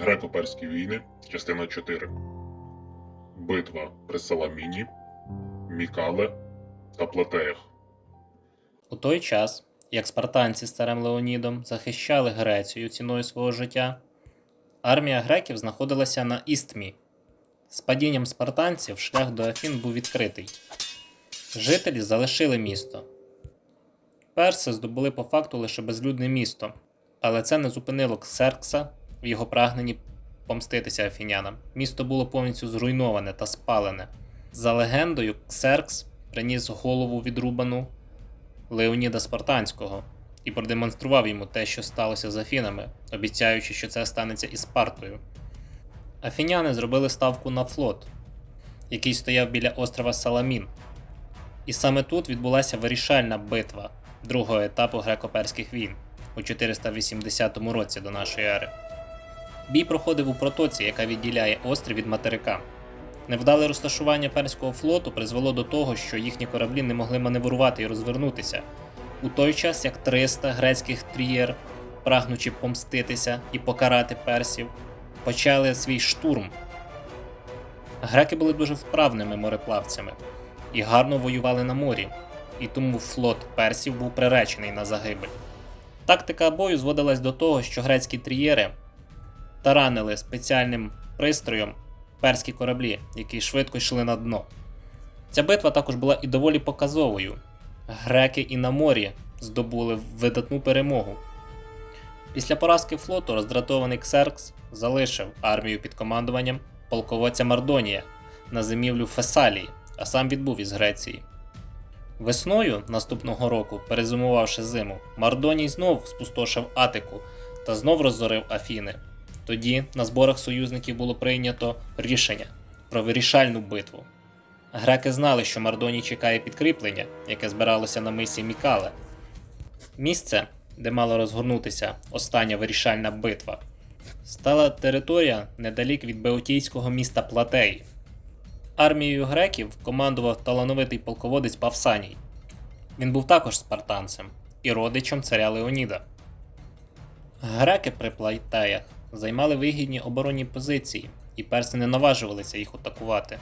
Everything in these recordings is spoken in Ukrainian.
Греко-перські війни, частина 4. Битва при Саламіні, Мікале та Платеях. У той час, як спартанці з царем Леонідом захищали Грецію ціною свого життя, армія греків знаходилася на Істмі. З падінням спартанців шлях до Афін був відкритий. Жителі залишили місто. Перси здобули по факту лише безлюдне місто, але це не зупинило Ксеркса в його прагненні помститися афінянам. Місто було повністю зруйноване та спалене. За легендою, Ксеркс приніс голову відрубану Леоніда Спартанського і продемонстрував йому те, що сталося з Афінами, обіцяючи, що це станеться і Спартою. Афіняни зробили ставку на флот, який стояв біля острова Саламін. І саме тут відбулася вирішальна битва другого етапу греко-перських війн у 480 році до нашої ери. Бій проходив у протоці, яка відділяє острів від материка. Невдале розташування перського флоту призвело до того, що їхні кораблі не могли маневрувати і розвернутися, у той час як 300 грецьких трієр, прагнучи помститися і покарати персів, почали свій штурм. Греки були дуже вправними мореплавцями і гарно воювали на морі, і тому флот персів був приречений на загибель. Тактика бою зводилась до того, що грецькі трієри таранили спеціальним пристроєм перські кораблі, які швидко йшли на дно. Ця битва також була і доволі показовою. Греки і на морі здобули видатну перемогу. Після поразки флоту роздратований Ксеркс залишив армію під командуванням полководця Мардонія на зимівлю Фесалії, а сам відбув із Греції. Весною наступного року, перезимувавши зиму, Мардоній знов спустошив Атику та знов розорив Афіни. Тоді на зборах союзників було прийнято рішення про вирішальну битву. Греки знали, що Мардоній чекає підкріплення, яке збиралося на мисі Мікале. Місце, де мала розгорнутися остання вирішальна битва, стала територія недалік від Беотійського міста Платеї. Армією греків командував талановитий полководець Павсаній. Він був також спартанцем і родичем царя Леоніда. Греки при Платеях займали вигідні оборонні позиції, і перси не наважувалися їх атакувати.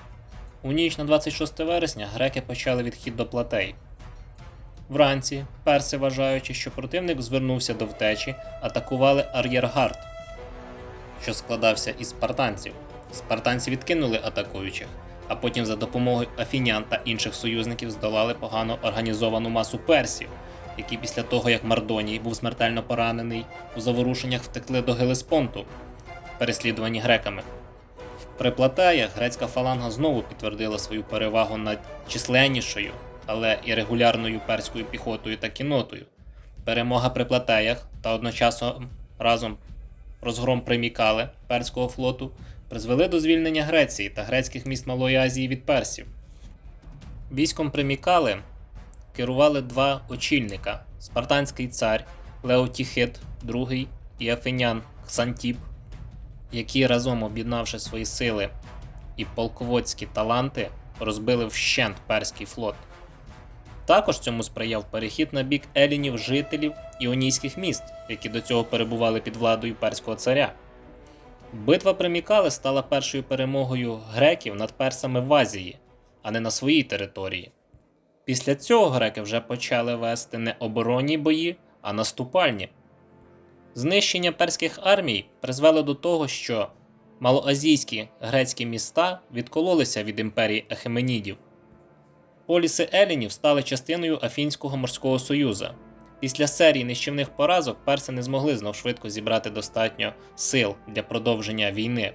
У ніч на 26 вересня греки почали відхід до платей. Вранці перси, вважаючи, що противник звернувся до втечі, атакували ар'єргард, що складався із спартанців. Спартанці відкинули атакуючих, а потім за допомогою афінян та інших союзників здолали погано організовану масу персів, які після того, як Мардоній був смертельно поранений, у заворушеннях втекли до Гелеспонту, переслідувані греками. При Платеях грецька фаланга знову підтвердила свою перевагу над численнішою, але і регулярною перською піхотою та кінотою. Перемога при Платеях та одночасно разом розгром при Мікале перського флоту призвели до звільнення Греції та грецьких міст Малої Азії від персів. Військом при Мікале керували два очільника: спартанський цар Леотіхет II і афинян Ксантіп, які разом об'єднавши свої сили і полководські таланти, розбили вщент перський флот. Також цьому сприяв перехід на бік елінів жителів іонійських міст, які до цього перебували під владою перського царя. Битва при Мікале стала першою перемогою греків над персами в Азії, а не на своїй території. Після цього греки вже почали вести не оборонні бої, а наступальні. Знищення перських армій призвело до того, що малоазійські грецькі міста відкололися від імперії Ехеменідів. Поліси Елінів стали частиною Афінського морського союзу. Після серії нищівних поразок перси не змогли знов швидко зібрати достатньо сил для продовження війни.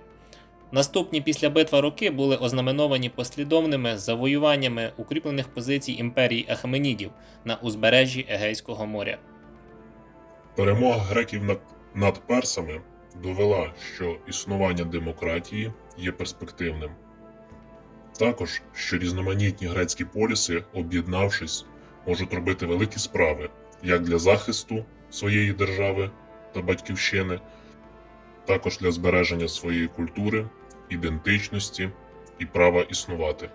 Наступні після битви роки були ознаменовані послідовними завоюваннями укріплених позицій імперії Ахеменідів на узбережжі Егейського моря. Перемога греків над, над персами довела, що існування демократії є перспективним. Також, що різноманітні грецькі поліси, об'єднавшись, можуть робити великі справи як для захисту своєї держави та батьківщини, також для збереження своєї культури, ідентичності і права існувати.